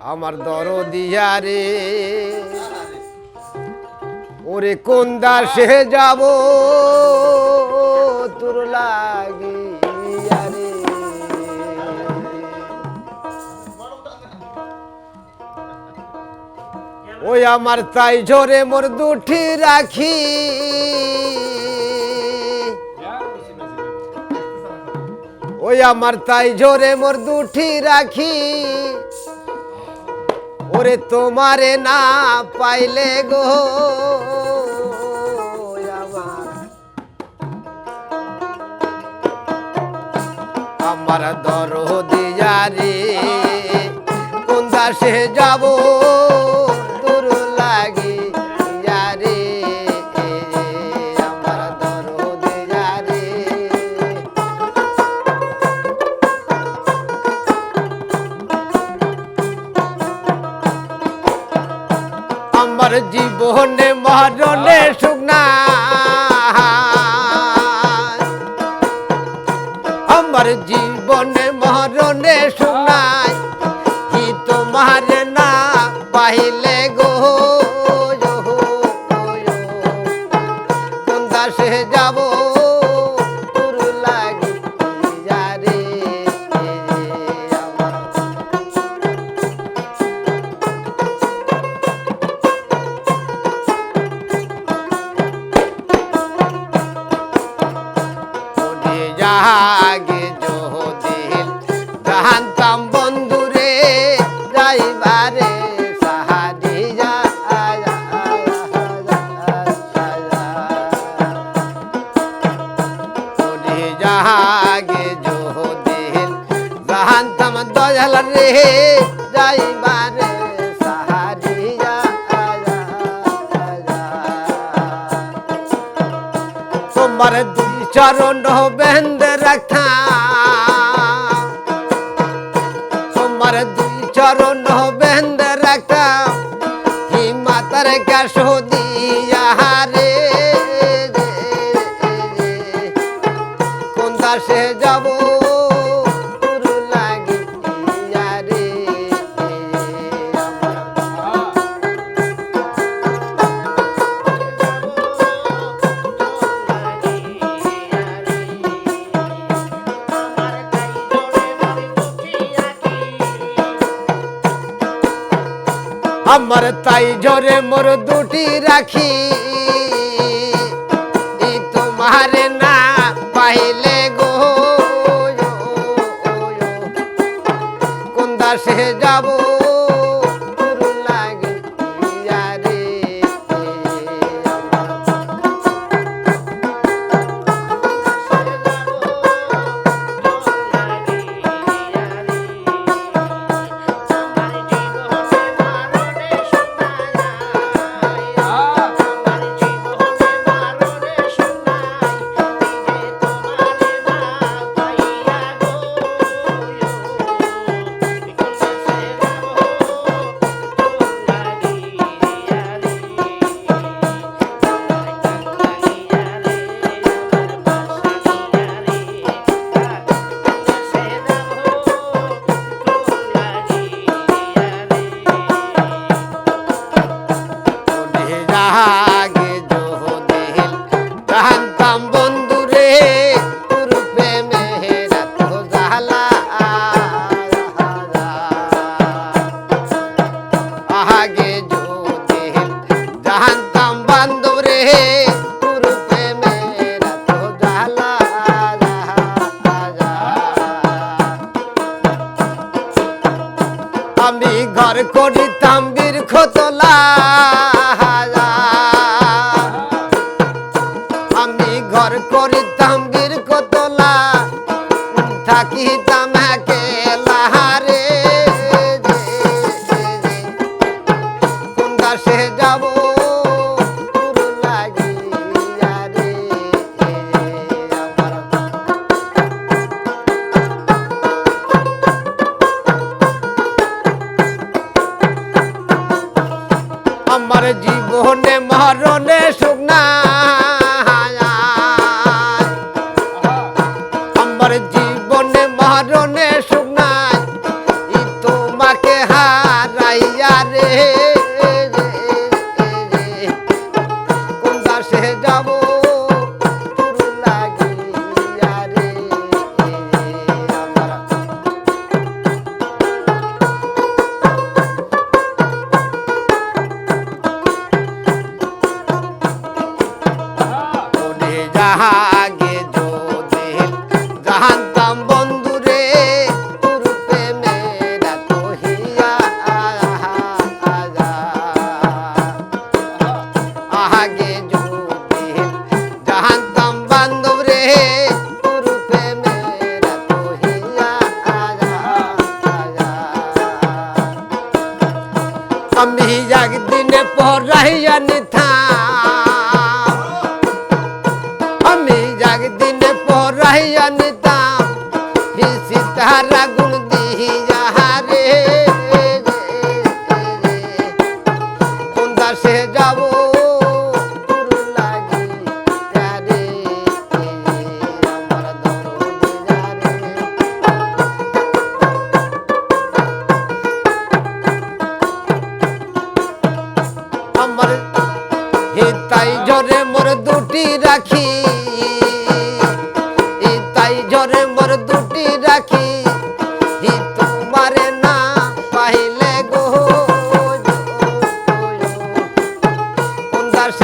আমার দরদিয়া রে ওরে কোন দাসে যাব? তোর লাগিয়া রে ওই আমার তাই ঝরে মোর দুঠি রাখি। ওই আমার তাই ঝরে মোর দুঠি রাখি। ওরে তোমারে না পাইলে গো। আমার দর দিয়ারে কোন দাসে যাব? আমার জীবনে মরণে শুকনা আমার জীবনে মরণে শুনাই কি তোমার না পাইলে জাগে জোদিল জাহান্তাম বন্ধুরে যাইবারে সাহাদিয়া ওরে জাগে জোদিল জাহান্তাম দয়াল রে যাইবারে তোমার দুই চরণ বেন্দ দাসে যাব আমার তাই জরে মোর দুটি রাখি। করিতাম বীর খতলা। আমি ঘর করিতাম বীর খতলা। থাকিতাম জীবনে মরণে শুকনা রাহিয়ানি থাম আমি জাগদিনে পর রাহিয়ানি থাম সীতারা